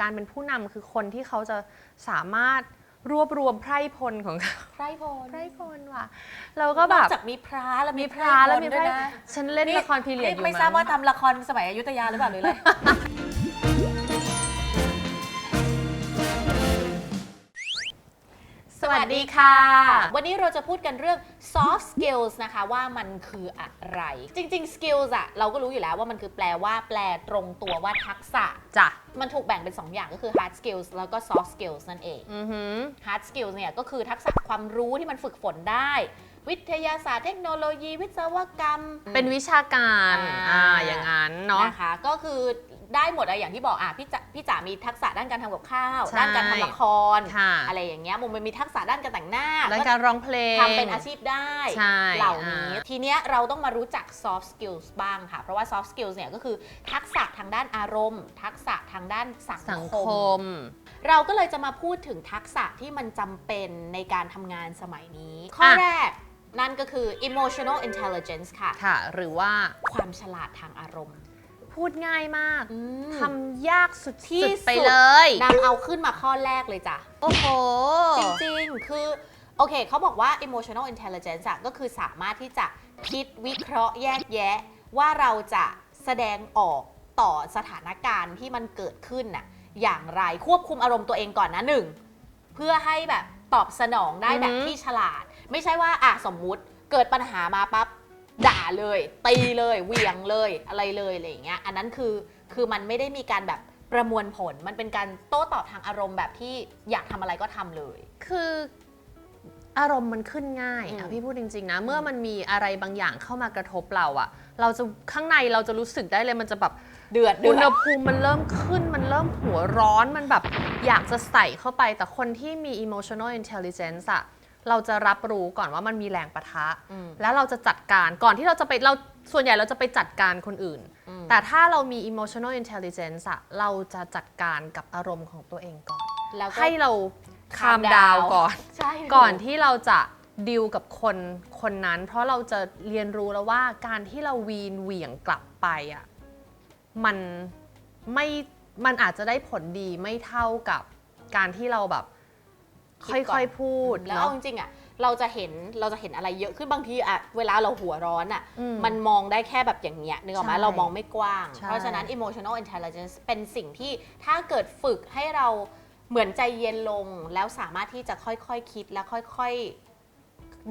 การเป็นผู้นำคือคนที่เขาจะสามารถรวบรวมไพร่พลของเขา ไพรพลไพร่พลว่ะเราก็แบนอกบจากมีพระแล้วมีมีพระแล้วมีพไพลร่ด้วยนะฉันเล่นละครพีเรียดอยู่ไม่ทราบมั้งว่าทำละครสมัยอยุธยาหรือเปล่าหรืออะไร วัสดีค่ะ วันนี้เราจะพูดกันเรื่อง soft skills นะคะว่ามันคืออะไร จริง ๆ skills อะเราก็รู้อยู่แล้วว่ามันคือแปลว่าแปลตรงตัวว่าทักษะ จ้ะ มันถูกแบ่งเป็น 2 อย่างก็คือ hard skills แล้วก็ soft skills นั่นเอง อือหือ hard skills เนี่ยก็คือทักษะความรู้ที่มันฝึกฝนได้ วิทยาศาสตร์เทคโนโลยี วิศวกรรม เป็นวิชาการอ่าอ่าอย่างนั้นเนาะ นะคะก็คือได้หมดอะอย่างที่บอกอะพี่จ๋าพี่จ๋ามีทักษะด้านการทำกับข้าว ใช่ด้านการทำละคร ค่ะ อะไรอย่างเงี้ยมุมมันมีทักษะด้านการแต่งหน้าและการร้องเพลง ทำเป็นอาชีพได้ใช่เหล่านี้อ่า ทีเนี้ยเราต้องมารู้จัก soft skills บ้างค่ะ เพราะว่า soft skills เนี่ยก็คือทักษะทางด้านอารมณ์ ทักษะทางด้านสังสังคคม ม เราก็เลยจะมาพูดถึงทักษะที่มันจำเป็นในการทำงานสมัยนี้ ข้ออะ แรก นั่นก็คือ emotional intelligence ค่ะ ค่ะ หรือว่าความฉลาดทางอารมณ์ พูดง่ายมากอืม ทำยากสุดที่ที่สุดไปเลย นำเอาขึ้นมาข้อแรกเลยจ้ะ โอ้โห จริงๆ คือ โอเค เขาบอกว่า emotional intelligence อะก็คือสามารถที่จะคิดวิเคราะห์แยกแยะ ว่าเราจะแสดงออกต่อสถานการณ์ที่มันเกิดขึ้นน่ะอย่างไรควบคุมอารมณ์ตัวเองก่อนนะหนึ่ง เพื่อให้แบบตอบสนองได้แบบอือหือ ที่ฉลาด ไม่ใช่ว่าอะสมมุติเกิดปัญหามาปั๊บด่าเลยตีเลยเหวี่ยงเลยอะไรเลยอะไรอย่างเงี้ยอันนั้นคือคือมันไม่ได้มีการแบบประมวลผลมันเป็นการโต้ตอบทางอารมณ์แบบที่อยากทำอะไรก็ทำเลย คืออารมณ์มันขึ้นง่ายอืมอะพี่พูดจริง ๆ นะ เมื่อมันมีอะไรบางอย่างเข้ามากระทบเราอะเราจะข้างในเราจะรู้สึกได้เลยมันจะแบบเดือดเดือุอณหด ภูมิมันเริ่มขึ้น มันเริ่มหัวร้อนมันแบบอยากจะใส่เข้าไปแต่คนที่มี emotional intelligence อะ เราจะรับรู้ก่อนว่ามันมีแรงปะทะอืมแล้วเราจะจัดการก่อนที่เราจะไปเราส่วนใหญ่เราจะไปจัดการคนอื่นอืมแต่ถ้าเรามี emotional intelligence อะเราจะจัดการกับอารมณ์ของตัวเองก่อน แล้วก็ให้เรา calm คามดาว down ก่อน ใช่ ก่อนที่เราจะดิวกับคนคนนั้น เพราะเราจะเรียนรู้แล้วว่าการที่เราวีนเหวี่ยงกลับไปอะมันไม่มันอาจจะได้ผลดีไม่เท่ากับการที่เราแบบ คิดก่อนค่อยๆพูดแล้วเนาะเอาจริงๆอะเราจะเห็นเราจะเห็นอะไรเยอะขึ้นบางทีอะเวลาเราหัวร้อนอะอืมมันมองได้แค่แบบอย่างเงี้ยนึกออกไหมใช่เรามองไม่กว้างใช่เพราะฉะนั้น emotional intelligence เป็นสิ่งที่ถ้าเกิดฝึกให้เราเหมือนใจเย็นลง แล้วสามารถที่จะค่อยๆคคิดและค่อยๆ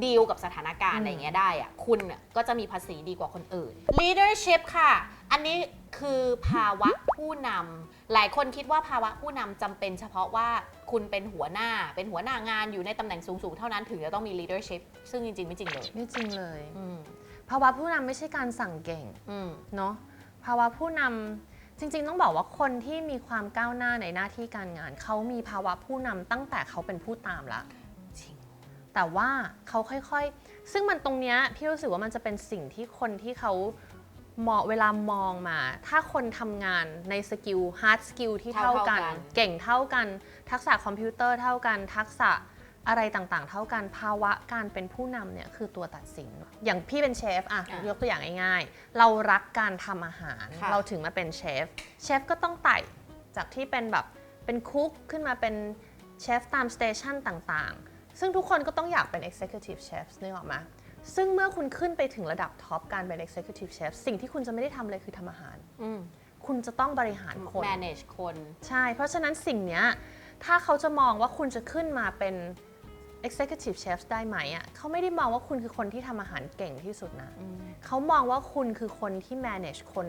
ดีลกับสถานการณ์อะไรอย่างเงี้ยได้อะคุณน่ะก็จะมีภาษีดีกว่าคนอื่น leadership ค่ะ อันนี้คือภาวะผู้นำหลายคนคิดว่าภาวะผู้นำจำเป็นเฉพาะว่าคุณเป็นหัวหน้าเป็นหัวหน้างานอยู่ในตำแหน่งสูงๆ เท่านั้นถึงจะต้องมี leadership ซึ่งจริงๆ ไม่จริงเลยไม่จริงเลยอืมภาวะผู้นำไม่ใช่การสั่งเก่งอืม เนาะภาวะผู้นำจริง ๆ ต้องบอกว่าคนที่มีความก้าวหน้าในหน้าที่การงาน เขามีภาวะผู้นำตั้งแต่เขาเป็นผู้ตามละจริง แต่ว่าเขาค่อยๆ ซึ่งมันตรงเนี้ยพี่รู้สึกว่ามันจะเป็นสิ่งที่คนที่เขามองเวลามองมา ถ้าคนทำงานในสกิลฮาร์ดสกิลที่เท่ากัน เท่าๆกัน เก่งเท่ากัน ทักษะคอมพิวเตอร์เท่ากัน ทักษะอะไรต่างๆ เท่ากัน ภาวะการเป็นผู้นำเนี่ยคือตัวตัดสิน อย่างพี่เป็นเชฟอะอะยกตัวอย่างง่ายๆ เรารักการทำอาหาร ค่ะ เราถึงมาเป็นเชฟ เชฟก็ต้องไต่จากที่เป็นแบบเป็นคุกขึ้นมาเป็นเชฟตามสเตชันต่างๆ ซึ่งทุกคนก็ต้องอยากเป็น Executive Chef นึกออกไหมซึ่งเมื่อคุณขึ้นไปถึงระดับท็อปการเป็น Executive Chef สิ่งที่คุณจะไม่ได้ทำเลยคือทำอาหารอืมคุณจะต้องบริหารคน manage คน ใช่ เพราะฉะนั้นสิ่งเนี้ยถ้าเขาจะมองว่าคุณจะขึ้นมาเป็น Executive Chef ได้ไหมอะเขาไม่ได้มองว่าคุณคือคนที่ทำอาหารเก่งที่สุดนะอืมเขามองว่าคุณคือคนที่ manage คน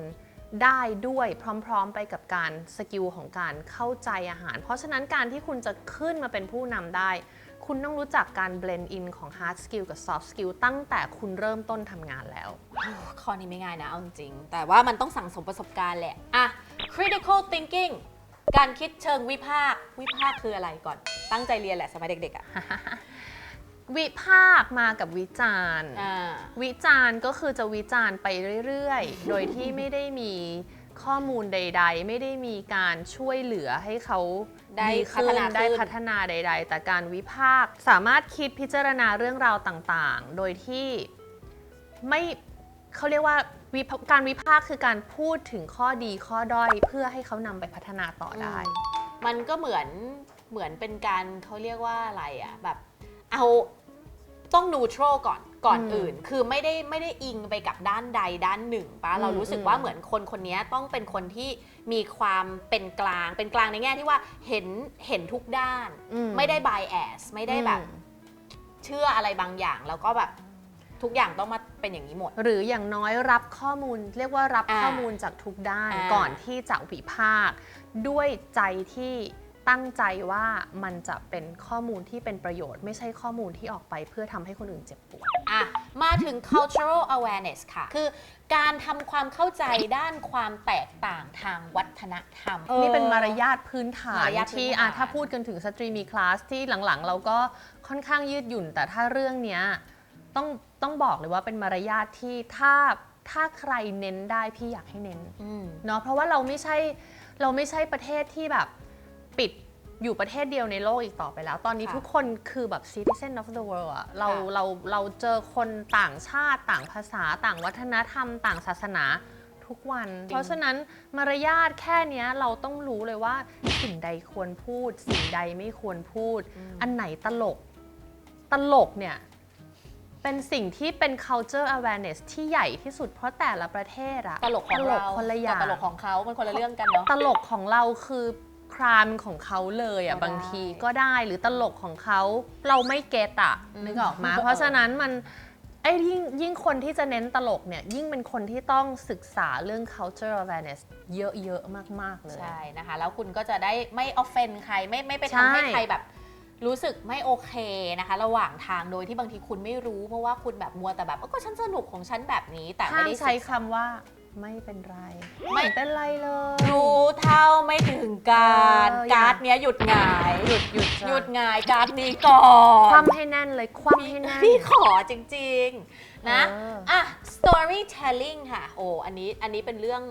ได้ด้วยพร้อม ๆ ไปกับการสกิลของการเข้าใจอาหาร เพราะฉะนั้นการที่คุณจะขึ้นมาเป็นผู้นำได้ คุณต้องรู้จักการ blend in ของ hard skill กับ soft skill ตั้งแต่คุณเริ่มต้นทำงานแล้ว ข้อนี้ไม่ง่ายนะเอาจริงๆแต่ว่ามันต้องสั่งสมประสบการณ์แหละอะ critical thinking การคิดเชิงวิพากษ์วิพากษ์คืออะไรก่อนตั้งใจเรียนแหละสมัยเด็กๆอะวิพากษ์มากับวิจารณ์ อ่าวิจารณ์ก็คือจะวิจารณ์ไปเรื่อยๆ โดยที่ไม่ได้มี ข้อมูลใด ๆ ไม่ได้มีการช่วยเหลือให้เขาได้ขึ้พัฒนาขึ้น ได้พัฒนาใด ๆ แต่การวิพากษ์สามารถคิดพิจารณาเรื่องราวต่างๆ โดยที่ไม่เขาเรียกว่าวิพการวิพากษ์คือการพูดถึงข้อดีข้อด้อย เพื่อให้เขานำไปพัฒนาต่อได้มมันก็เหมือนเหมือนเป็นการเขาเรียกว่าอะไรอะแบบเอาต้องนูโตรก่อน ก่อนอืมอื่น คือไม่ได้ไม่ได้อิงไปกับด้านใดด้านหนึ่งปะอืมเรารู้สึกอืมว่าเหมือนคนคนนี้ต้องเป็นคนที่มีความเป็นกลาง เป็นกลางในแง่ที่ว่าเห็นเห็นทุกด้านอืไม่ได้ bias ไม่ได้แบบอืมเชื่ออะไรบางอย่างแล้วก็แบบทุกอย่างต้องมาเป็นอย่างนี้หมด หรืออย่างน้อยรับข้อมูล เรียกว่ารับอ่าข้อมูลจากทุกด้านอ่าก่อนที่จะวิพากษ์ด้วยใจที่ ตั้งใจว่ามันจะเป็นข้อมูลที่เป็นประโยชน์ ไม่ใช่ข้อมูลที่ออกไปเพื่อทำให้คนอื่นเจ็บปวด อะ มาถึง cultural awareness ค่ะ คือการทำความเข้าใจด้านความแตกต่างทางวัฒนธรรม นี่เป็นมารยาทพื้นฐามานรยาทพื้นที่ฐานอะถ้าพูดกันถึงสตรีมีคลาสที่หลังๆ เราก็ค่อนข้างยืดหยุ่น แต่ถ้าเรื่องเนี้ยต้องต้องบอกเลยว่าเป็นมารยาทที่ถ้าถ้าใครเน้นได้พี่อยากให้เน้น อืม เนาะเพราะว่าเราไม่ใช่เราไม่ใช่ประเทศที่แบบ ปิดอยู่ประเทศเดียวในโลกอีกต่อไปแล้ว ตอนนี้ค่ะทุกคนคือแบบ citizen of the world อะเราค่ะเราเราเจอคนต่างชาติต่างภาษาต่างวัฒนธรรม ต่างศาสนาทุกวันเพราะฉะนั้นมารยาทแค่เนี้ยเราต้องรู้เลยว่าสิ่งใดควรพูด สิ่งใดไม่ควรพูด อันไหนตลก ตลกเนี่ย เป็นสิ่งที่เป็น culture awareness ที่ใหญ่ที่สุดเพราะแต่ละประเทศอะตลกของเราคนละอย่าง กับตลกของเขามันคนละเรื่องกันเนาะ ตลกของเราคือค รามของเขาเลยอะก็ได้ บางทีก็ได้หรือตลกของเขาเราไม่เก็ตอะอืมนึกออกมา เพราะฉะนั้นมันไอ้ยิ่งยิ่งคนที่จะเน้นตลกเนี่ยยิ่งเป็นคนที่ต้องศึกษาเรื่อง culture awareness เยอะๆมากๆเลย ใช่นะคะ แล้วคุณก็จะได้ไม่ offend ใครไม่ไม่ไปใช่ทำให้ใครแบบ รู้สึกไม่โอเคนะคะ ระหว่างทางโดยที่บางทีคุณไม่รู้ เพราะว่าคุณแบบมัวแต่แบบเอ้าก็ฉันสนุกของฉันแบบนี้แต่ไม่ห้ามได้ใช้ศึกษา คำว่า ไม่เป็นไรไม่ไม่เป็นไรเลย รู้เท่าไม่ถึงการเอออย่า การ์ดเนี้ยหยุดหงายหยุดหยุดจ้ะหยุดหงายการ์ดนี้ก่อนคว่ำให้แน่นเลยคว่ำให้แน่น พี่ขอจริง ๆ นะเอออะ storytelling ค่ะโอ้อันนี้อันนี้เป็นเรื่อง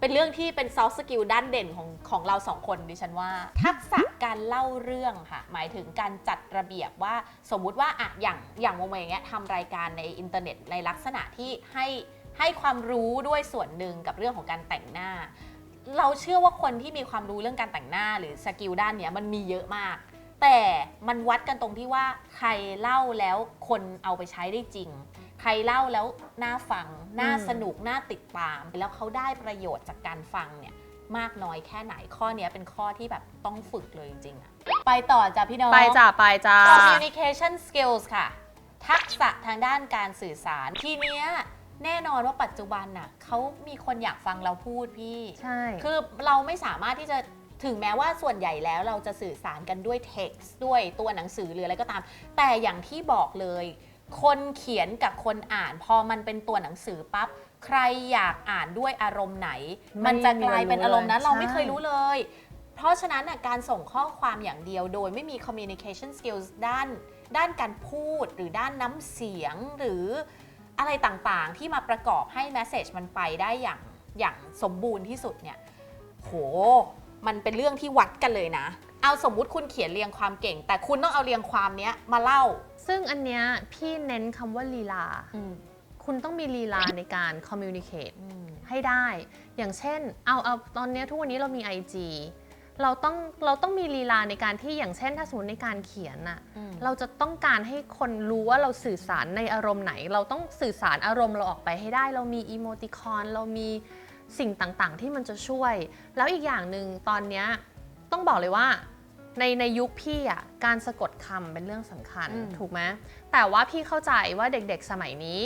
เป็นเรื่องที่เป็น soft skill ด้านเด่นของของเราสองคนดิฉันว่า ทักษะการเล่าเรื่องค่ะ หมายถึงการจัดระเบียบว่าสมมุติว่าอะอย่างอย่างโมเมอย่างเงี้ยทำรายการในอินเทอร์เน็ตในลักษณะที่ให้ ให้ความรู้ด้วยส่วนหนึ่งกับเรื่องของการแต่งหน้า เราเชื่อว่าคนที่มีความรู้เรื่องการแต่งหน้าหรือสกิลด้านเนี้ยมันมีเยอะมาก แต่มันวัดกันตรงที่ว่าใครเล่าแล้วคนเอาไปใช้ได้จริง ใครเล่าแล้วน่าฟัง น่าอืมสนุก น่าติดตาม แล้วเขาได้ประโยชน์จากการฟังเนี่ยมากน้อยแค่ไหนข้อเนี้ยเป็นข้อที่แบบต้องฝึกเลยจริงๆอะไปต่อจ้ะพี่น้อง ไปจ้าไปจ้า communication skills ค่ะ ทักษะทางด้านการสื่อสารทีเนี้ย แน่นอนว่าปัจจุบันน่ะเขามีคนอยากฟังเราพูดพี่ ใช่ คือเราไม่สามารถที่จะถึงแม้ว่าส่วนใหญ่แล้วเราจะสื่อสารกันด้วย text ด้วยตัวหนังสือหรืออะไรก็ตาม แต่อย่างที่บอกเลย คนเขียนกับคนอ่านพอมันเป็นตัวหนังสือปั๊บใครอยากอ่านด้วยอารมณ์ไหนไม่มันจะกลายเป็นอารมณ์นั้นเลยเราไม่ใช่เคยรู้เลย เพราะฉะนั้นน่ะการส่งข้อความอย่างเดียวโดยไม่มี communication skills ด้าน ด้านการพูดหรือด้านน้ำเสียงหรือ อะไรต่างๆ ที่มาประกอบให้ message มันไปได้อย่างอย่างสมบูรณ์ที่สุดเนี่ยโห มันเป็นเรื่องที่วัดกันเลยนะ เอาสมมุติคุณเขียนเรียงความเก่ง แต่คุณต้องเอาเรียงความเนี้ยมาเล่า ซึ่งอันเนี้ยพี่เน้นคำว่าลีลาอืมคุณต้องมีลีลาในการ communicate อืมให้ได้ อย่างเช่น เอาเอาตอนเนี้ยทุกวันนี้เรามี IG เราต้องเราต้องมีลีลาในการที่อย่างเช่น ถ้าสมมติในการเขียนน่ะอืมเราจะต้องการให้คนรู้ว่าเราสื่อสารในอารมณ์ไหน เราต้องสื่อสารอารมณ์เราออกไปให้ได้ เรามีอีโมติคอนเรามีสิ่งต่างๆ ที่มันจะช่วย แล้วอีกอย่างหนึ่งตอนเนี้ยต้องบอกเลยว่าในในยุคพี่อะการสะกดคำเป็นเรื่องสำคัญอืมถูกไหมแต่ว่าพี่เข้าใจว่าเด็กๆสมัยนี้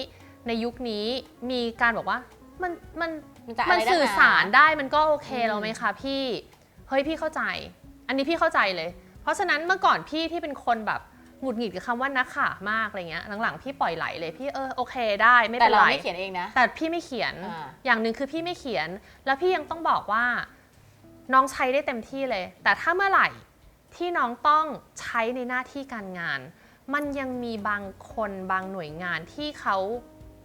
ในยุคนี้มีการบอกว่ามันมันมันจะอะมันไรนักหนาสื่อสารได้มันก็โอเคอืมแล้วไหมคะพี่ เฮ้ยพี่เข้าใจ อันนี้พี่เข้าใจเลย เพราะฉะนั้นเมื่อก่อนพี่ที่เป็นคนแบบหงุดหงิดกับคำว่านักขามากอะไรเงี้ยหลังๆพี่ปล่อยไหลเลยพี่เออโอเคได้ไม่แต่เป็นเราไร ไม่เขียนเองนะ แต่พี่ไม่เขียนอ่าอย่างหนึ่งคือพี่ไม่เขียน แล้วพี่ยังต้องบอกว่า น้องใช้ได้เต็มที่เลย แต่ถ้าเมื่อไหร่ที่น้องต้องใช้ในหน้าที่การงาน มันยังมีบางคนบางหน่วยงานที่เขา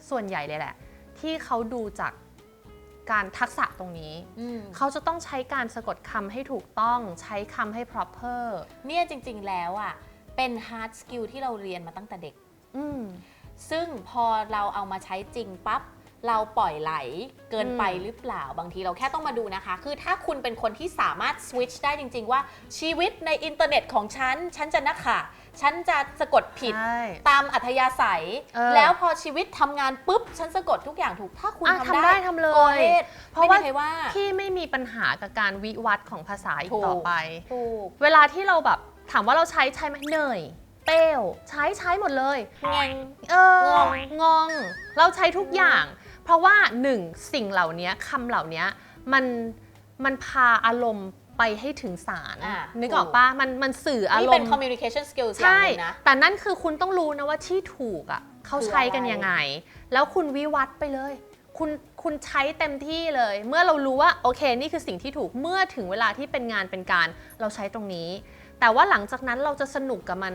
ส่วนใหญ่เลยแหละ ที่เขาดูจาก การทักษะตรงนี้อืมเขาจะต้องใช้การสะกดคำให้ถูกต้องใช้คำให้ proper เนี่ยจริง ๆ แล้วอะ เป็น hard skill ที่เราเรียนมาตั้งแต่เด็กอืมซึ่งพอเราเอามาใช้จริงปั๊บ เราปล่อยไหลเกินไปอืมหรือเปล่า บางทีเราแค่ต้องมาดูนะคะ คือถ้าคุณเป็นคนที่สามารถสวิตช์ได้จริง ๆ ว่าชีวิตในอินเทอร์เน็ตของฉัน ฉันจะนักค่ะ ฉันจะสะกดผิด ใช่ ตามอัธยาศัย เออแล้วพอชีวิตทำงานปุ๊บ ฉันสะกดทุกอย่างถูกถ้าคุณอะทำทำได้ทำเลยโกเฮดเพราะว่าไม่มีใครว่า พี่ไม่มีปัญหากับการวิวัฒน์ของภาษาอีกถูก ต่อไป ถูกเวลาที่เราแบบถามว่าเราใช้ใช้ไหมเหนื่อย เปรี้ยวใช้ใช้หมดเลยไงเอองง งง เราใช้ทุกอย่าง เพราะว่าหนึ่งสิ่งเหล่านี้คำเหล่านี้มันมันพาอารมณ์ ไปให้ถึงสารอะนึกออกปะมันมันสื่ออารนี่มเป็น ณ์ communication skills อย่างใช่ หนึงนะ แต่นั่นคือคุณต้องรู้นะว่าที่ถูกอะเขาคือใช้กันอะไรยังไง แล้วคุณวิวัฒน์ไปเลย คุณคุณใช้เต็มที่เลย เมื่อเรารู้ว่าโอเคนี่คือสิ่งที่ถูก เมื่อถึงเวลาที่เป็นงานเป็นการ เราใช้ตรงนี้ แต่ว่าหลังจากนั้นเราจะสนุกกับมัน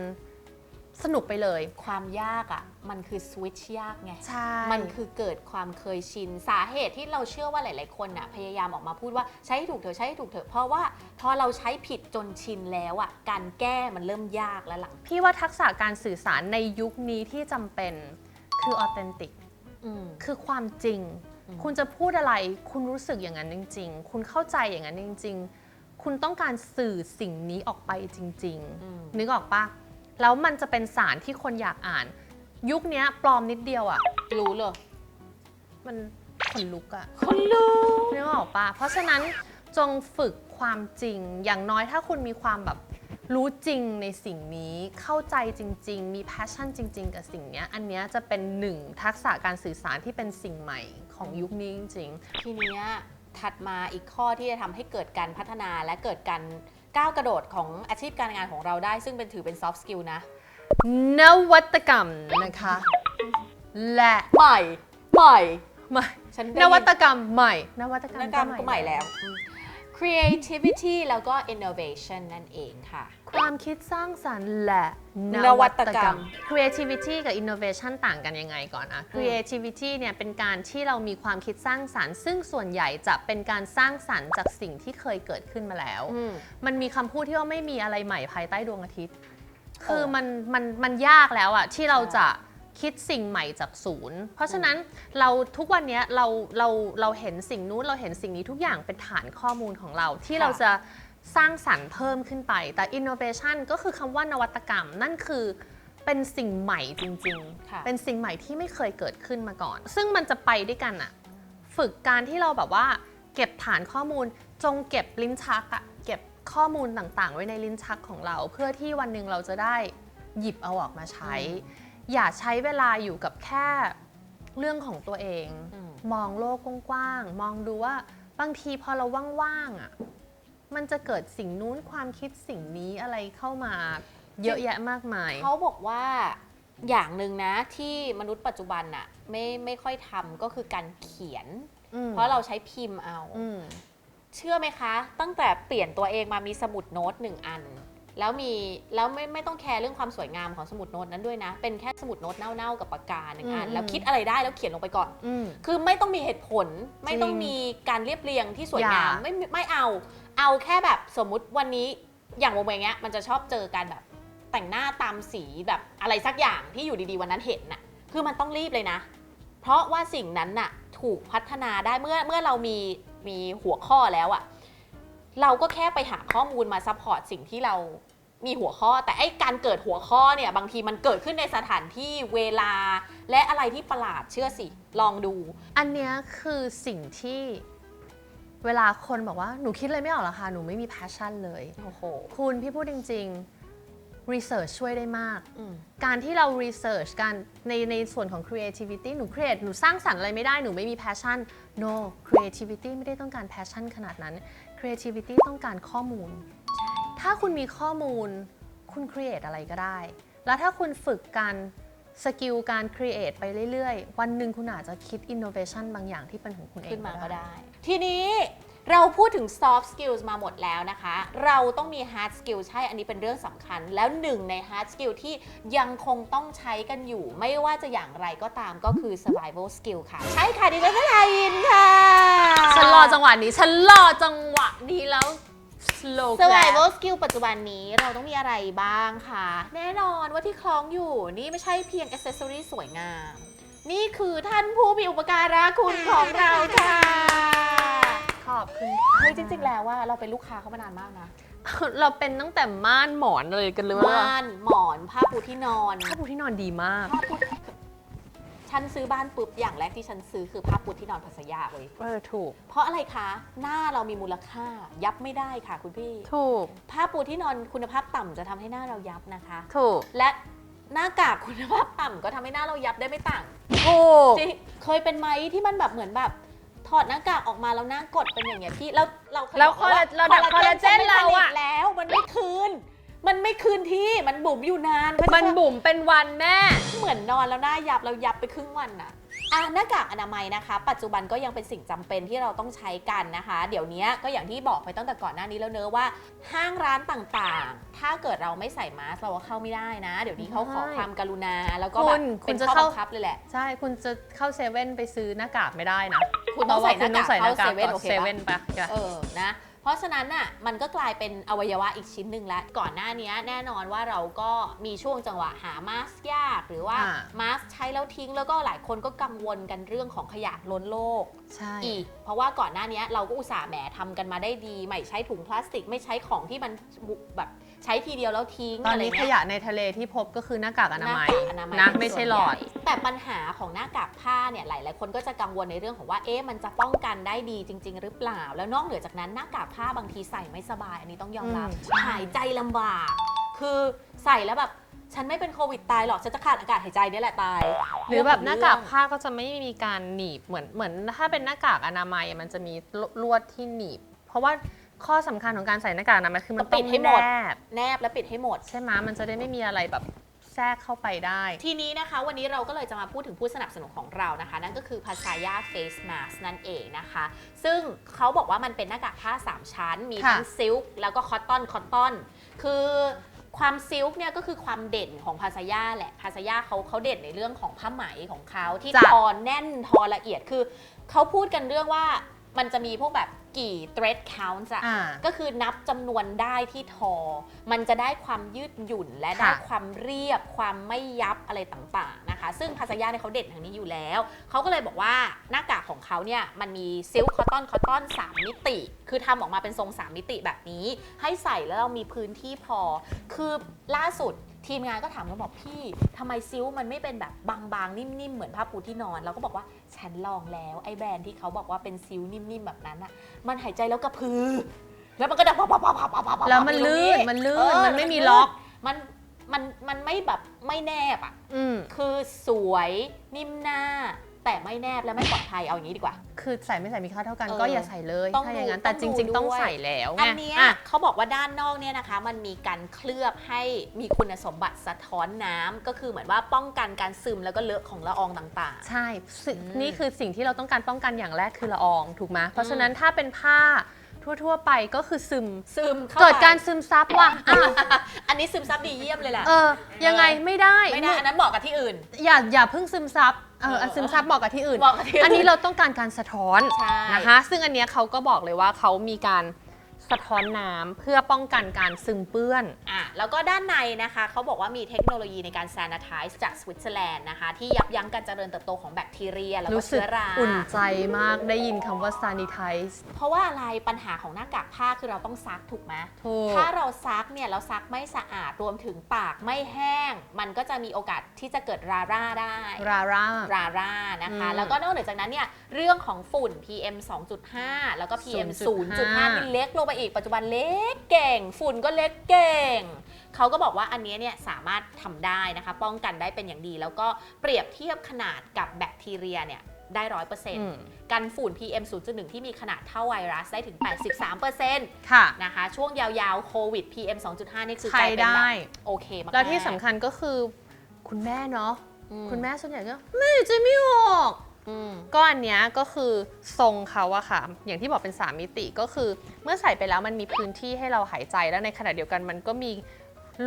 สนุกไปเลย ความยากอะ่ะ มันคือสวิตช์ยากไง ใช่ มันคือเกิดความเคยชิน สาเหตุที่เราเชื่อว่าหลาย ๆ คนน่ะพยายามออกมาพูดว่าใช้ให้ถูกเถอะใช้ให้ถูกเถอะเพราะว่าพอเราใช้ผิดจนชินแล้วอะ่ะการแก้มันเริ่มยากแล้วหลังพี่ว่าทักษะการสื่อสารในยุคนี้ที่จำเป็นคือออเทนติก อืม คือความจริง อืม คุณจะพูดอะไร คุณรู้สึกอย่างนั้นจริง ๆ คุณเข้าใจอย่างนั้นจริง ๆ คุณต้องการสื่อสิ่งนี้ออกไปจริง อืม ๆ นึกออกปะ แล้วมันจะเป็นสารที่คนอยากอ่าน ยุคเนี้ยปลอมนิดเดียวอะ่ะรู้เลยมันขนลุกอะ่ะคนรู้นึกออกปะเพราะฉะนั้นจงฝึกความจริง อย่างน้อยถ้าคุณมีความแบบรู้จริงในสิ่งนี้ เข้าใจจริง ๆ มี passion จริง ๆ กับสิ่งเนี้ย อันเนี้ยจะเป็นหนึ่งทักษะการสื่อสารที่เป็นสิ่งใหม่ของยุคนี้จริง ทีเนี้ยถัดมาอีกข้อที่จะทำให้เกิดการพัฒนาและเกิดการ ก้าวกระโดดของอาชีพการงานของเราได้ ซึ่งเป็นถือเป็น soft skill นะๆนวัตกรรมนะคะ และใหม่ ใหม่ ใหม่ฉันได้นยิวัตกรรมใหม่ นวัตกรรมนวัตกรรมก็ใหม่แล้ว อืม creativity แล้วก็ innovation นั่นเองค่ะ ความคิดสร้างสรรค์และนวัตกรรม creativity กับ innovation ต่างกันยังไงก่อนอะ creativity เนี่ยเป็นการที่เรามีความคิดสร้างสรรค์ ซึ่งส่วนใหญ่จะเป็นการสร้างสรรค์จากสิ่งที่เคยเกิดขึ้นมาแล้วอืมมันมีคำพูดที่ว่าไม่มีอะไรใหม่ภายใต้ดวงอาทิตย์ คือเออมันมันมันยากแล้วอะที่เราจะ คิดสิ่งใหม่จากศูนย์ เพราะฉะนั้นเราทุกวันเนี้ยเราเราเราเห็นสิ่งนู้นเราเห็นสิ่งนี้ทุกอย่างเป็นฐานข้อมูลของเราที่ค่ะเราจะสร้างสรรค์เพิ่มขึ้นไป แต่ innovation ก็คือคำว่านวัตกรรม นั่นคือเป็นสิ่งใหม่จริงค่ะๆเป็นสิ่งใหม่ที่ไม่เคยเกิดขึ้นมาก่อน ซึ่งมันจะไปด้วยกันอะฝึกการที่เราแบบว่า เก็บฐานข้อมูล จงเก็บลิ้นชักอะเก็บข้อมูลต่างๆ ไว้ในลิ้นชักของเรา เพื่อที่วันหนึ่งเราจะได้หยิบเอาออกมาใช้ อย่าใช้เวลาอยู่กับแค่เรื่องของตัวเอง อืม มองโลกกว้างๆ มองดูว่าบางทีพอเราว่างๆอะมันจะเกิดสิ่งนู้นความคิดสิ่งนี้อะไรเข้ามา เยอะแยะมากมาย เขาบอกว่าอย่างหนึ่งนะที่มนุษย์ปัจจุบันน่ะไม่ไม่ค่อยทำก็คือการเขียน อืมเพราะเราใช้พิมพ์เอา อืม เชื่อไหมคะ ตั้งแต่เปลี่ยนตัวเองมามีสมุดโน้ตหนึ่งอัน แล้วมีแล้วไม่ไม่ต้องแคร์เรื่องความสวยงามของสมุดโน้ตนั้นด้วยนะ เป็นแค่สมุดโน้ตเน่าๆกับปากกาหนึ่งอันอืมแล้วคิดอะไรได้แล้วเขียนลงไปก่อนอืมคือไม่ต้องมีเหตุผล ไม่ต้องมีการเรียบเรียงที่สวยงามอย่าไม่ไม่เอา เอาแค่แบบสมมุติวันนี้อย่างโมเมงเงี้ยมันจะชอบเจอการแบบแต่งหน้าตามสีแบบอะไรสักอย่างที่อยู่ดีๆวันนั้นเห็นน่ะคือมันต้องรีบเลยนะ เพราะว่าสิ่งนั้นน่ะถูกพัฒนาได้เมื่อเมื่อเรามีมีหัวข้อแล้วอะ เราก็แค่ไปหาข้อมูลมาซัพพอร์ตสิ่งที่เรามีหัวข้อ แต่ไอ้การเกิดหัวข้อเนี่ย บางทีมันเกิดขึ้นในสถานที่เวลา และอะไรที่ประหลาดเชื่อสิ ลองดู อันเนี้ยคือสิ่งที่เวลาคนบอกว่าหนูคิดอะไรไม่ออกหรอกค่ะหนูไม่มี passion เลย โอ้โห คุณพี่พูดจริง ๆ research ช่วยได้มาก อืม การที่เรา research การในในส่วนของ creativity หนู create หนูสร้างสรรค์อะไรไม่ได้ หนูไม่มี passion no creativity ไม่ได้ต้องการ passion ขนาดนั้น creativity ต้องการข้อมูล ถ้าคุณมีข้อมูล คุณ create อะไรก็ได้ แล้วถ้าคุณฝึกการสกิลการ create ไปเรื่อย ๆ วันหนึ่งคุณอาจจะคิด innovation บางอย่างที่เป็นของคุณเองขึ้นมาก็ได้ ทีนี้ เราพูดถึง soft skills มาหมดแล้วนะคะ เราต้องมี hard skill ใช่ อันนี้เป็นเรื่องสำคัญ แล้วหนึ่งใน hard skill ที่ยังคงต้องใช้กันอยู่ ไม่ว่าจะอย่างไรก็ตามก็คือ survival skill ค่ะ ใช่ค่ะดิฉันไทยอินค่ะฉันรอจังหวะนี้ฉันรอจังหวะนี้แล้ว slow clap survival skill ปัจจุบันนี้เราต้องมีอะไรบ้างคะแน่นอนว่าที่คล้องอยู่นี่ไม่ใช่เพียง accessory สวยงาม นี่คือท่านผู้มีอุปการะคุณของเราค่ะ ขอบคุณเฮ้ยจริง ๆ แล้วว่าเราเป็นลูกค้าเขามานานมากนะเราเป็นตั้งแต่ม่านหมอนเลยกันเลยว่าม่านหมอนผ้าปูที่นอนผ้าปูที่นอนดีมาก ผ้าปูฉันซื้อบ้านปุ๊บอย่างแรกที่ฉันซื้อคือผ้าปูที่นอนพัสยาเลยเออถูก เพราะอะไรคะ หน้าเรามีมูลค่า ยับไม่ได้ค่ะคุณพี่ ถูก ผ้าปูที่นอนคุณภาพต่ำจะทำให้หน้าเรายับนะคะ ถูก และหน้ากากคุณภาพต่ำก็ทำให้หน้าเรายับได้ไม่ต่างถูก จริงเคยเป็นไหมที่มันแบบเหมือนแบบ ถอดหน้ากากออกมาแล้วหน้ากดเป็นอย่างเงี้ยพี่แล้วเราเคยแล้วบอกว่าคอลลาระดับคอลลาเจนฉัไม่เราอะผลิตแล้วมันไม่คืน มันไม่คืนที่มันบุ๋มอยู่นานก็จะมันบุ๋มเป็นวันแม่ เหมือนนอนแล้วหน้ายับแล้วยับไปครึ่งวันน่ะ อะหน้ากากอนามัยนะคะ ปัจจุบันก็ยังเป็นสิ่งจำเป็นที่เราต้องใช้กันนะคะ เดี๋ยวนี้ก็อย่างที่บอกไปตั้งแต่ก่อนหน้านี้แล้วเนอะว่า ห้างร้านต่างๆ ถ้าเกิดเราไม่ใส่มาสก์เราก็เข้าไม่ได้นะ เดี๋ยวนี้เขาขอใช่ความกรุณา แล้วก็คุแบบณเป็นคุณจะข้อเข้าบังคับเลยแหละ ใช่ คุณจะเข้าเซเว่นไปซื้อหน้ากากไม่ได้นะ คุณต้องใส่หน้ากากเพระว่คุณต้องใส่หน้ากากเข้าเซเว่นก่อนโอเคเซปะเว่นปะเออนะเพ ราะฉะนั้นน่ะมันก็กลายเป็นอวัยวะอีกชิ้นหนึ่งแล้ว ก่อนหน้านี้แน่นอนว่าเราก็มีช่วงจังหวะหามาสก์ยาก หรือว่าอ่า มาสก์ใช้แล้วทิ้งแล้วก็หลายคนก็กังวลกันเรื่องของขยะล้นโลก ใช่ อีกเพราะว่าก่อนหน้านี้เราก็อุตส่าห์แหมทำกันมาได้ดี ไม่ใช้ถุงพลาสติกไม่ใช้ของที่มันบุแบบ ใช้ทีเดียวแล้วทิ้งตอนอะไรนี้ขเงี้ยยะในทะเลที่พบก็คือหน้ากากอนามัยหกกอนามัยนะเป็นไม่ใช่ส่วนหลอดญ่แต่ปัญหาของหน้ากากผ้าเนี่ยหลาย ๆ คนก็จะกังวลในเรื่องของว่าเอ๊ะมันจะป้องกันได้ดีจริง ๆ หรือเปล่า แล้วนอกเหนือจากนั้นหน้ากากผ้าบางทีใส่ไม่สบาย อันนี้ต้องยอมรับอืมใช่หายใจลำบาก คือใส่แล้วแบบฉันไม่เป็นโควิดตายหรอก ฉันจะขาดอากาศหายใจเนี่ยแหละตาย หรือแบบหน้ากากเรื่องผ้าก็จะไม่มีการหนีบเหมือนเหมือนถ้าเป็นหน้ากากอนามัยอะมันจะมีลวดที่หนีบ เพราะว่า ข้อสำคัญของการใส่หน้ากากอนามัยคือมันต้ต้อองงปิดให้หมด แนบแนบและปิดให้หมด ใช่ไหมมันจะได้ไม่มีอะไรแบบแทรกเข้าไปได้ ทีนี้นะคะวันนี้เราก็เลยจะมาพูดถึงผู้สนับสนุนของเรานะคะ นั่นก็คือ p a s a y a Face Mask นั่นเองนะคะ ซึ่งเขาบอกว่ามันเป็นหน้ากากผ้า 3 ชั้น มีทั้งค่ะซิลค์แล้วก็คอตตอนคอตตอน คือความซิลค์เนี่ยก็คือความเด่นของพาซายาแหละพาซายาเขาเขาเด่นในเรื่องของผ้าไหมของเขาที่จ้ะ ทอแน่นทอละเอียดคือเขาพูดกันเรื่องว่ามันจะมีพวกแบบ กี่ thread count อะอ่าก็คือนับจำนวนได้ที่ทอ มันจะได้ความยืดหยุ่นและได้ค่ะ ความเรียบ ความไม่ยับอะไรต่างๆนะคะ ซึ่งภาษายาเนี่ยเขาเด่นทางนี้อยู่แล้ว เขาก็เลยบอกว่าหน้ากากของเขาเนี่ยมันมีซิลค์คอตตอนคอตตอน3มิติ คือทำออกมาเป็นทรง 3 มิติแบบนี้ ให้ใส่แล้วเรามีพื้นที่พอ คือล่าสุด ทีมงานก็ถามกันบอกพี่ทำไมซิลค์มันไม่เป็นแบบบางๆ นิ่มๆ เหมือนผ้าปูที่นอนเราก็บอกว่าฉันลองแล้วไอ้แบรนด์ที่เขาบอกว่าเป็นซิลค์นิ่มๆแบบนั้นอะมันหายใจแล้วกระพือ แล้วมันก็ดับปับปับปับปับปับปับแล้วมันอยู่ตรงลื่นมันลื่นเออมันไม่มีล็อกมันมันมันไม่แบบไม่แนบอะอืมคือสวยนิ่มหน้า แต่ไม่แนบและไม่ปลอดภัยเอาอย่างนี้ดีกว่า คือใส่ไม่ใส่มีค่าเท่ากันเออก็อย่าใส่เลยต้องถ้าอย่างนั้นดูแต่ต้องจดูริง ๆ ต้องด้วย ใส่แล้วไงอันเนี้ยอะเขาบอกว่าด้านนอกเนี่ยนะคะ มันมีการเคลือบให้มีคุณสมบัติสะท้อนน้ำก็คือเหมือนว่าป้องกันการซึมแล้วก็เลอะของละอองต่าง ใช่สิ่งอืมนี่คือสิ่งที่เราต้องการป้องกันอย่างแรกคือละอองถูกไหมเพราะฉะนั้นถ้าเป็นผ้าทั่ว ๆ ไปก็คือซึม ๆ ซึมเข้าเกิดไปการซึมซับว่ะอะอันนี้ซึมซับดีเยี่ยมเลยแหละ เออ ยังไงไม่ได้ ไม่ได้อันนั้นเหมาะกับที่อื่น อย่าอย่าเพิ่งซึมซับ เออเอออันซึมซับเหมาะกับที่อื่น เหมาะกับที่อื่นอันนี้เราต้องการการสะท้อนใช่ นะคะ ซึ่งอันเนี้ยเขาก็บอกเลยว่าเขามีการ สะท้อนน้ำเพื่อป้องกันการซึมเปื้อน อะแล้วก็ด้านในนะคะเขาบอกว่ามีเทคโนโลยีในการ sanitize จากสวิตเซอร์แลนด์นะคะ ที่ยับยั้งการเจริญเติบโตของแบคทีเรีย แล้วก็รู้สึกเชื้อรา อุ่นใจมากได้ยินคำว่า sanitize เพราะว่าอะไรปัญหาของหน้ากากผ้าคือเราต้องซักถูกไหมถูก ถ้าเราซักเนี่ยเราซักไม่สะอาดรวมถึงปากไม่แห้ง มันก็จะมีโอกาสที่จะเกิดราร่าได้ ราร่า ราร่านะคะ อืมแล้วก็นอกเหนือจากนั้นเนี่ยเรื่องของฝุ่น PM 2.5 แล้วก็ PM 0.5 0.5ที่เล็กลงไปอีกปัจจุบันเล็กเก่ง ฝุ่นก็เล็กเก่งเขาก็บอกว่าอันเนี้ยเนี่ยสามารถทำได้นะคะ ป้องกันได้เป็นอย่างดี แล้วก็เปรียบเทียบขนาดกับแบคทีเรียเนี่ยได้ร้อยเปอร์เซ็นอืต์มกันฝุ่น PM 0.1 ที่มีขนาดเท่าไวรัสได้ถึง 83%ค่ะนะคะ ช่วงยาวๆ โควิด PM 2.5 นี่คือใครกลายเป็นแบได้บโอเคมากๆแล้วที่สำคัญก็คือคุณแม่เนาะอืคุณแม่ส่วนใหญ่ก็ไม่จะไม่ออกอืม ก็อันเนี้ยก็คือทรงเขาอะค่ะ อย่างที่บอกเป็น 3 มิติก็คือ เมื่อใส่ไปแล้วมันมีพื้นที่ให้เราหายใจแล้วในขณะเดียวกันมันก็มี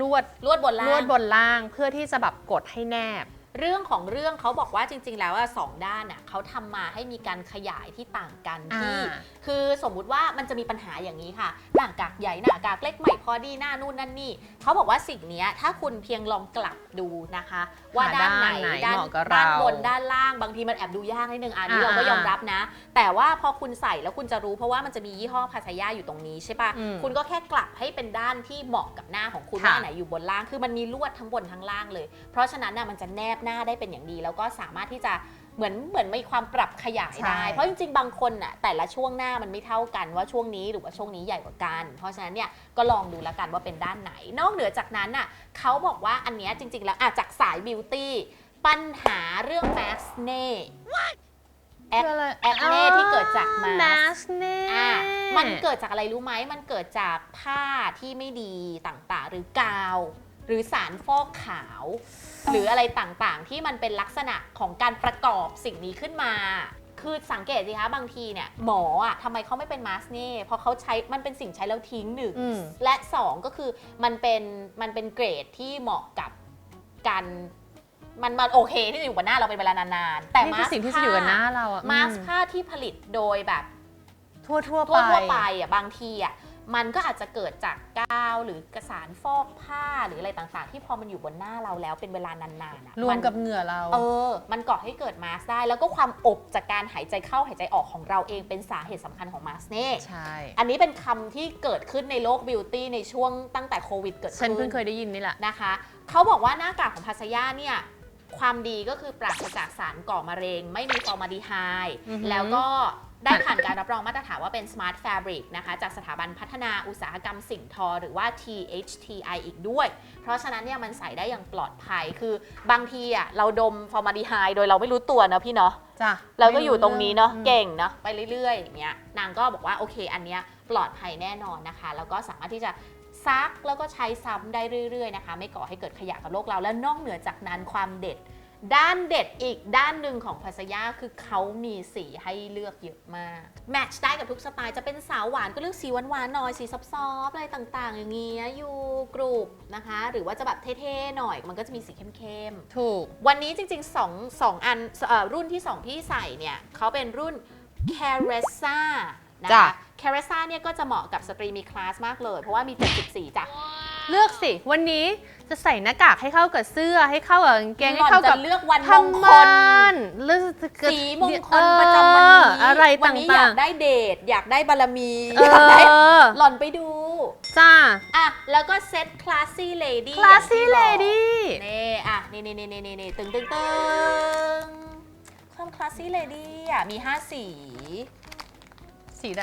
ลวดลวดบนล่างลวดบนล่างเพื่อที่จะแบบกดให้แนบ เรื่องของเรื่องเขาบอกว่าจริง ๆ แล้วว่าสองด้านน่ะเขาทำมาให้มีการขยายที่ต่างกันที่อ่าคือสมมุติว่ามันจะมีปัญหาอย่างนี้ค่ะหน้ากากใหญ่หน้ากากเล็กใหม่พอดีหน้านู่นนั่นนี่เขาบอกว่าสิ่งเนี้ยถ้าคุณเพียงลองกลับดูนะคะ ว่าหาด้านไหนด้านไหนด้านเหมาะกับด้านเราบนด้านล่างบางทีมันแอบดูยากนิดนึงอันนี้อ่าเราก็ยอมรับนะ แต่ว่าพอคุณใส่แล้วคุณจะรู้เพราะว่ามันจะมียี่ห้อภาษายาอยู่ตรงนี้ใช่ปะอืมคุณก็แค่กลับให้เป็นด้านที่เหมาะกับหน้าของคุณค่ะว่าอันไหนอยู่บนล่าง คือมันมีลวดทั้งบนทั้งล่างเลย เพราะฉะนั้นน่ะมันจะแนบหน้าได้เป็นอย่างดี แล้วก็สามารถที่จะเหมือนเหมือนมีความปรับขยายได้ ใช่ เพราะจริงๆ บางคนน่ะแต่ละช่วงหน้ามันไม่เท่ากันว่าช่วงนี้หรือว่าช่วงนี้ใหญ่กว่ากัน เพราะฉะนั้นเนี่ยก็ลองดูแล้วกันว่าเป็นด้านไหน นอกเหนือจากนั้นน่ะเขาบอกว่าอันเนี้ยจริงๆ แล้วอะจากสายบิวตี้ปัญหาเรื่องแมสเน่แอคคืออะไรแอคเน่ที่เกิดจากมามาส สเน่อะมันเกิดจากอะไรรู้ไหม มันเกิดจากผ้าที่ไม่ดีต่างๆ หรือกาว หรือสารฟอกขาว หรืออะไรต่างๆ ที่มันเป็นลักษณะของการประกอบสิ่งนี้ขึ้นมา คือสังเกตสิคะบางทีเนี่ยหมออะทำไมเขาไม่เป็นมาสเน่เพราะเขาใช้มันเป็นสิ่งใช้แล้วทิ้งหนึ่งอืม และสองก็คือมันเป็นมันเป็นเกรดที่เหมาะกับการมันมันโอเคที่จะอยู่บนหน้าเราเป็นเวลานานๆแต่นี่มาคือสสิ่งที่จะอยู่กับหน้าเราอะมาสอืผ้าที่ผลิตโดยแบบ ทั่วทั่วๆไปทั่วทั่วๆไปอะบางทีอะ มันก็อาจจะเกิดจากกาวหรือกระสานฟอกผ้าหรืออะไรต่างๆ ที่พอมันอยู่บนหน้าเราแล้วเป็นเวลานานๆอะรวมกับนเหงื่อเรา เออ มันก่อให้เกิดมาสได้ แล้วก็ความอบจากการหายใจเข้าหายใจออกของเราเองเป็นสาเหตุสำคัญของมาสเน่ ใช่ อันนี้เป็นคำที่เกิดขึ้นในโลกบิวตี้ในช่วงตั้งแต่โควิดเกิดฉันขึ้เพิ่งนเคยได้ยินนี่แหละ นะคะ เขาบอกว่าหน้ากากของพัสยาเนี่ย ความดีก็คือปราศจากสารก่อมะเร็ง ไม่มีฟอร์มาลดีไฮด์อือหือ แล้วก็ ได้ผ่านการรับรองมาตรฐานว่าเป็น Smart Fabric นะคะจากสถาบันพัฒนาอุตสาหกรรมสิ่งทอ หรือว่า THTI อีกด้วย เพราะฉะนั้นเนี่ยมันใส่ได้อย่างปลอดภัยคือบางทีอะเราดมฟอร์มาลดีไฮด์โดยเราไม่รู้ตัวนะพี่เนาะจ้ะเราก็อยู่ตรงนี้เนาะอืมเก่งเนาะไปเรื่อยๆอย่างเงี้ยนางก็บอกว่าโอเคอันเนี้ยปลอดภัยแน่นอนนะคะ แล้วก็สามารถที่จะซักแล้วก็ใช้ซ้ำได้เรื่อยๆนะคะ ไม่ก่อให้เกิดขยะกับโลกเราและนอกเหนือจากนั้นความเด็ด ด้านเด็ดอีกด้านหนึ่งของพัสยาคือเขามีสีให้เลือกเยอะมาก แมทช์ได้กับทุกสไตล์จะเป็นสาวหวานก็เลือกสีหวานๆหน่อยสีซอฟๆอะไรต่างๆ อย่างเงี้ยอยู่กรุบนะคะ หรือว่าจะแบบเท่ๆหน่อยมันก็จะมีสีเข้มๆ ถูก วันนี้จริงๆ2 2อันเอ่อรุ่นที่ 2 ที่ใส่เนี่ยเขาเป็นรุ่น c a r e s a นะจ้ะคะ c a r e s a เนี่ยก็จะเหมาะกับสตรีมีคลาสมากเลย เพราะว่ามี70สีจ้ะ เลือกสิ วันนี้จะใส่หน้ากากให้เข้ากับเสื้อให้เข้ากับกางเกงหให้ล่อนเข้ากับจะเลือกวันมผ้างคลม่านเลือกจะเกิดสีมงคลประจำวันนี้เอออะไรวัต่นี้อยาากงได้เดท อยากได้บารมีๆเออ ยากได้อหล่อนไปดู จ้า อะ แล้วก็เซ็ต classy lady classy อย่างที่บอก lady นี่อะนี่นี่นี่นี่นี่นี่ตึงตึงตึงความ classy lady อะ มี 5 สี สีแ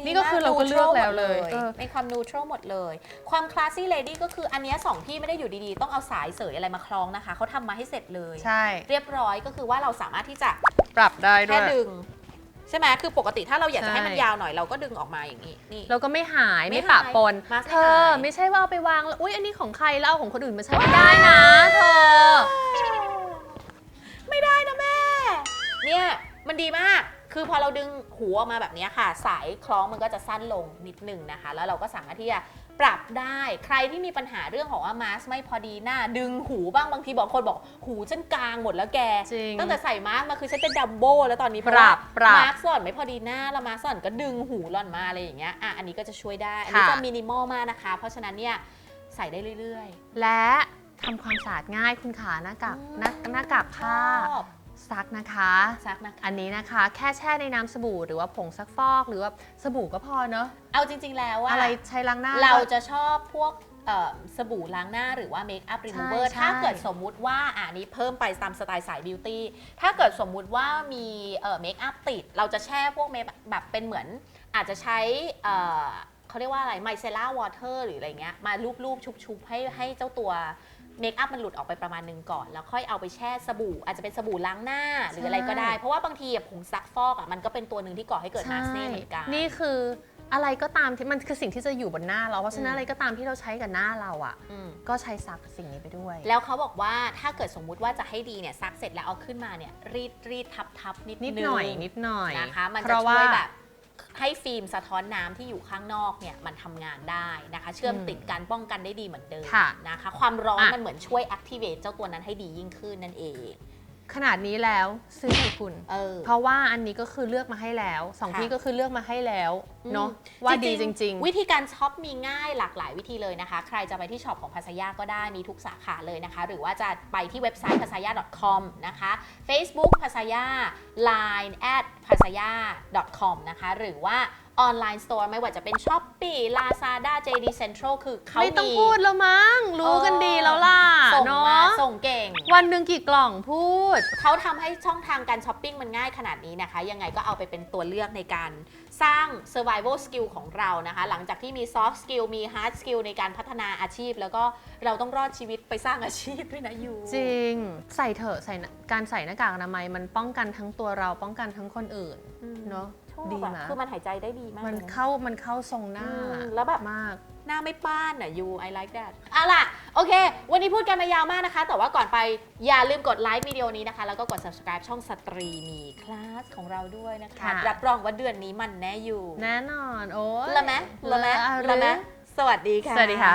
ดงนี่ก็คือเราก็เลือกแล้วเลยเออในความนูทรัลหมดเลย ความ classy lady ก็คืออันเนี้ยสองที่ไม่ได้อยู่ดีๆ ต้องเอาสายเสยอะไรมาคล้องนะคะ เขาทำมาให้เสร็จเลย ใช่ เรียบร้อยก็คือว่าเราสามารถที่จะปรับได้ด้แค่วย ดึง ใช่ไหมคือปกติถ้าเราอยากจะใช่ให้มันยาวหน่อยเราก็ดึงออกมาอย่างนี้นี่ แล้วก็ไม่หายไม่ไม่หายปะปนมาสก์เธไม่อหาย ไม่ใช่ว่าเอาไปวางแล้วอุ๊ย อันนี้ของใครแล้วเอาของคนอื่นมาใช้ไม่ได้นะเธอ ไม่ได้นะแม่ เนี่ย มันดีมาก คือพอเราดึงหูออกมาแบบเนี้ยค่ะ สายคล้องมันก็จะสั้นลงนิดหนึ่งนะคะ แล้วเราก็สามารถที่จะปรับได้ ใครที่มีปัญหาเรื่องของว่ามาสไม่พอดีหน้า ดึงหูบ้างบางทีบอกคนบอกหูฉันกลางหมดแล้วแก จริง ตั้งแต่ใส่มาสก์มาคือฉันเป็นดัมโบแล้วตอนนี้ปรับปรับมาสก์ส่อนไม่พอดีหน้าแล้วมาสก์ส่อนก็ดึงหูหล่อนมาอะไรอย่างเงี้ย อะอันนี้ก็จะช่วยได้ อันนี้ค่ะ จะมินิมอลมากนะคะ เพราะฉะนั้นเนี่ยใส่ได้เรื่อยและทำความสะอาดง่ายคุณขาหน้ากากอืมหน้าหน้ากากๆผ้า ชอบ ซักนะคะซักนะคะอันนี้นะคะ แค่แช่ในน้ำสบู่หรือว่าผงซักฟอกหรือว่าสบู่ก็พอเนอะเอาจริง ๆ แล้วว่าอะไรใช้ล้างหน้า เราก็จะชอบพวกเอ่อสบู่ล้างหน้าหรือว่าเมคอัพรีมูเวอร์ใช่ถ้าเกิดสมมุติว่าอ่านี้เพิ่มไปตามสไตล์สายบิวตี้ถ้าเกิดสมมุติว่ามีเอ่อเมคอัพติด เราจะแช่พวกเมคแบบเป็นเหมือน อาจจะใช้เอ่อเขาเรียกว่าอะไรไมเซล่าวอเตอร์หรืออะไรเงี้ยมาลูบๆชุบๆให้ให้เจ้าตัว เมคอัพมันหลุดออกไปประมาณหนึงก่อน แล้วค่อยเอาไปแช่สบู่ อาจจะเป็นสบู่ล้างหน้าหรืออะไรก็ได้ เพราะว่าบางทีอะผงซักฟอกอะมันก็เป็นตัวหนึ่งที่ก่อให้เกิดมาสเน่เหมือนกัน นี่คืออะไรก็ตามที่มันคือสิ่งที่จะอยู่บนหน้าเรา เพราะฉะนั้นอืมอะไรก็ตามที่เราใช้กับหน้าเราอะ อืม ก็ใช้ซักสิ่งนี้ไปด้วย แล้วเขาบอกว่าถ้าเกิดสมมุติว่าจะให้ดีเนี่ยซักเสร็จแล้วเอาขึ้นมาเนี่ยรีดรีดทับทับนิดนิดหน่อยงนิดหน่อยนะคะมันเพจะราะช่ว่าวยแบบ ให้ฟิล์มสะท้อนน้ำที่อยู่ข้างนอกเนี่ยมันทำงานได้นะคะ เชื่อมอืมติดกันป้องกันได้ดีเหมือนเดิมค่ะนะคะ ความร้อนอะ มันเหมือนช่วย activate เจ้าตัวนั้นให้ดียิ่งขึ้นนั่นเอง ขนาดนี้แล้วซื้อให้คุณ เออ เพราะว่าอันนี้ก็คือเลือกมาให้แล้วสองค่ะ ที่ก็คือเลือกมาให้แล้วเนาะอืมว่าดีจริงวิธีการช็อปมีง่ายหลากหลายวิธีเลยนะคะ ใครจะไปที่ช็อปของภาษายาก็ได้มีทุกสาขาเลยนะคะ หรือว่าจะไปที่เว็บไซต์ภาษายา .com นะคะ Facebook ภาษายา Line at ภาษายา .com นะคะ หรือว่า ออนไลน์สโตร์ไม่ว่าจะเป็น Shopee Lazada JD Central คือๆเขาไม่ต้องมีพูดแล้วมั้ง รู้กันดีแล้วล่ะส่งเนามาะส่งเก่ง วันหนึ่งกี่กล่องพูด เขาทำให้ช่องทางการช้อปปิ้งมันง่ายขนาดนี้นะคะ ยังไงก็เอาไปเป็นตัวเลือกในการสร้าง survival skill ของเรานะคะ หลังจากที่มี soft skill มี hard skill ในการพัฒนาอาชีพ แล้วก็เราต้องรอดชีวิตไปสร้างอาชีพด้วยนะยูจริง ใส่เถอะใส่หน้าการใส่หน้ากากอนามัยมันป้องกันทั้งตัวเราป้องกันทั้งคนอื่นอืมเนาะช อบดีอะนะ คือมันหายใจได้ดีมากมันลยะ เข้ามันเข้าทรงหน้าอืมแล้วแบบ มาก หน้าไม่ป้านอะยู I like that เอาล่ะ โอเค วันนี้พูดกันมายาวมากนะคะ แต่ว่าก่อนไปอย่าลืมกดไลค์วิดีโอนี้นะคะ แล้วก็กด subscribe ช่องสตรีมีคลาสของเราด้วยนะคะ ค่ะ รับรองว่าเดือนนี้มันแน่อยู่แน่นอน โอ้ยละไหมละไหมเออละไหมหรือ สวัสดีค่ะ สวัสดีค่ะ